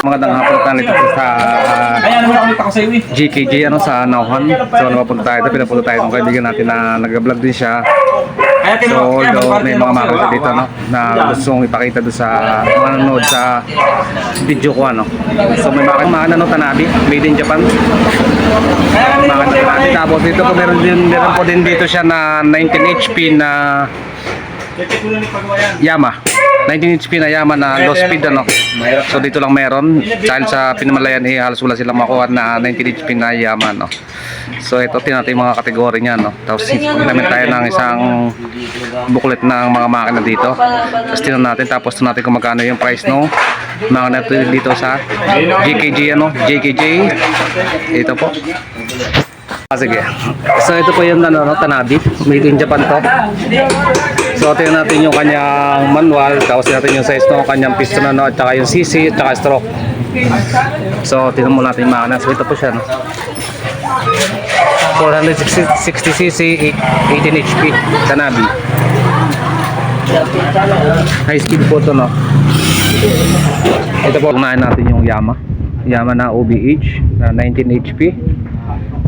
Magandang hapon tayo dito sa sa'yo eh. GKG ano sa Nauhan. So napapunta tayo dito, pinapunta tayo ng kaibigan natin na nag-vlog din siya. Kaya So although may mga makakita dito no, na gustong ipakita doon sa mga nanonood sa video ko ano. So may mga mga ano Tanabe, made in Japan. Mga Tanabe tapos dito po meron din meron po din dito siya na 19 HP na Yama. 19 HP na Yama na low speed ano. So dito lang meron dahil sa pinamalayan eh halos wala silang makuha na 19 HP na Yama no. So ito tinatin mga kategory niya no. Tapos namin tayo ng isang booklet ng mga makina dito. Tapos tinan natin tapos tinan natin kung magkano yung price no makina natin dito sa JKG ano, JKJ. Ito po. Ah, sige. So ito po yung ano, no, Tanabe. Made in Japan to. So tingnan natin yung kanyang manual, tapos natin yung size ng kanyang piston ano, at saka yung CC, at saka stroke. So tingnan mo natin yung makina. So ito po siya no. 460cc, 18 HP, Tanabe. High speed po to no. Ito po, unahin natin yung Yama. Yama na OBH na 19 HP.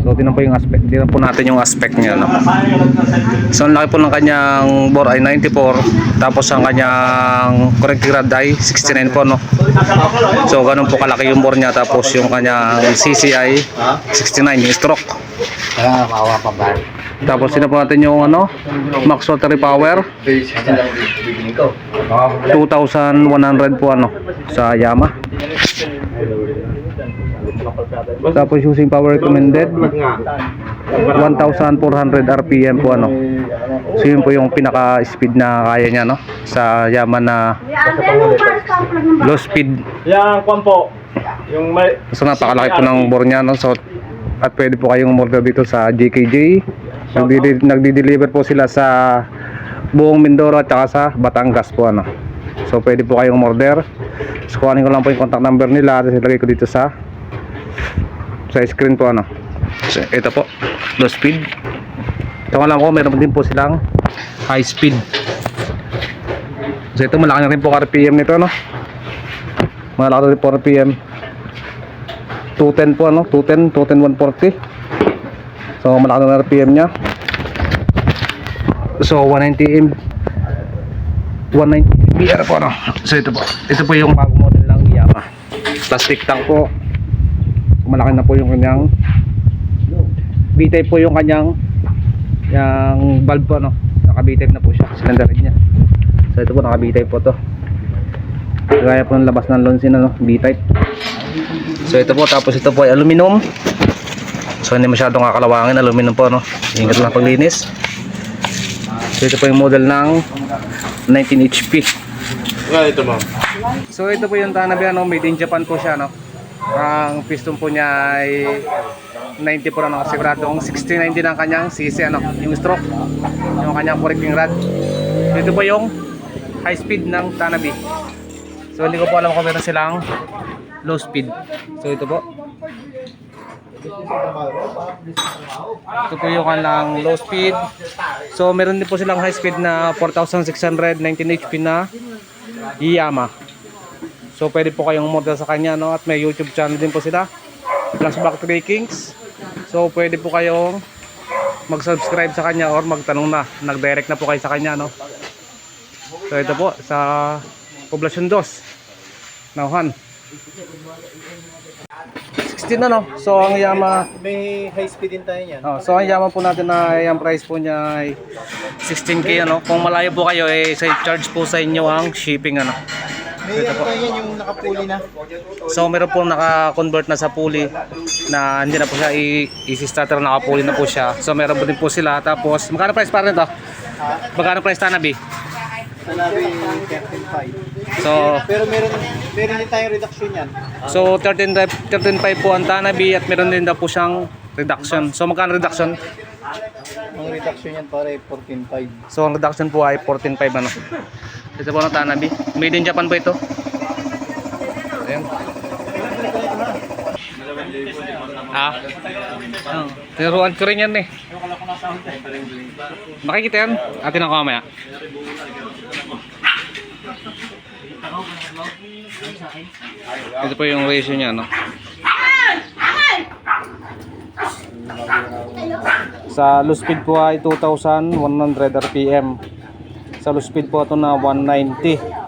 So tingnan po yung aspect, tingnan po natin yung aspect niya no. So ang laki po ng kanyang bore ay 94 tapos ang kanyang correcting rod ay 69 po no. So ganun po kalaki yung bore niya tapos yung kanyang CCI 69 yung stroke. Ah, kawa pa ba? Tapos tingnan po natin yung ano max rotary power 2,100 po ano sa Yama. Tapos using power recommended 1,400 RPM po ano. So yun po yung pinaka speed na kaya niya no sa Yama na low speed. Yan, kwan po. Yung may... So napakalaki po ng bore niya no. So at pwede po kayong umorder dito sa JKJ. Nagdi- Nagdi-deliver po sila sa buong Mindoro at saka sa Batangas po ano. So pwede po kayong umorder. So kuhanin ko lang po yung contact number nila at ilagay ko dito sa sa screen po ano. Ito po, low speed. Ito ko lang po, meron din po silang high speed. So ito malaki na rin po RPM nito no. Malaki na rin po RPM. 210 po ano, 210, 210, 140. So malaki na RPM niya. So 190 M 190 BR po ano. So ito po. Ito po yung bagong model ng Yamaha. Plastic tank po. Malaki na po yung kanyang B-type po yung kanyang yung valve po no. Naka B-type na po siya. Cylinder head niya. So ito po naka B-type po to. Gaya po ng labas ng Lonsin ano, B-type. So ito po tapos ito po ay aluminum. So hindi masyadong kakalawangin aluminum po no. Ingat lang paglinis. So ito po yung model ng 19 HP. Ito ma'am. So ito po yung Tanabe ano, made in Japan po siya no. Ang piston po niya ay 90 po ano, siguradong 60-90 ang kanyang CC ano, yung stroke, yung kanyang correcting rod. Ito po yung high speed ng Tanabe. So hindi ko po alam kung meron silang low speed. So ito po. Ito po yung kanilang low speed. So meron din po silang high speed na 4,600 19 HP na Yama. So pwede po kayong model sa kanya no at may YouTube channel din po sila. Flashback Tradings. So pwede po kayong mag-subscribe sa kanya or magtanong na. Nag-direct na po kayo sa kanya no. So ito po sa Poblacion 2. Nauhan. 16 na no. So ang Yama May high speed din tayo niyan. Oh, so ang yaman po natin na yung price po niya ay 16k ano. Kung malayo po kayo eh sa charge po sa inyo ang shipping ano. May ano tayo yan yung nakapuli na. So meron po naka-convert na sa pulley na hindi na po siya i- easy starter naka-pulley na po siya. So meron po din po sila tapos magkano price para nito? Magkano price Tanabe? Sanabi 13.5. So Pero meron meron din tayong reduction yan. so 13 13.5 po ang Tanabe at meron din daw po siyang reduction. So magkano reduction? Ang reduction yan pare 14.5. So ang reduction po ay 14.5 ano. Ito po ng Tanabe. Made in Japan po ito. Ayan. Ah. Oh, tinuruan ko rin yan eh. Makikita yan? Atin ako mamaya. Ito po yung ratio niya, no? Sa low speed po ay 2,100 RPM. Sa low speed po ito na 190.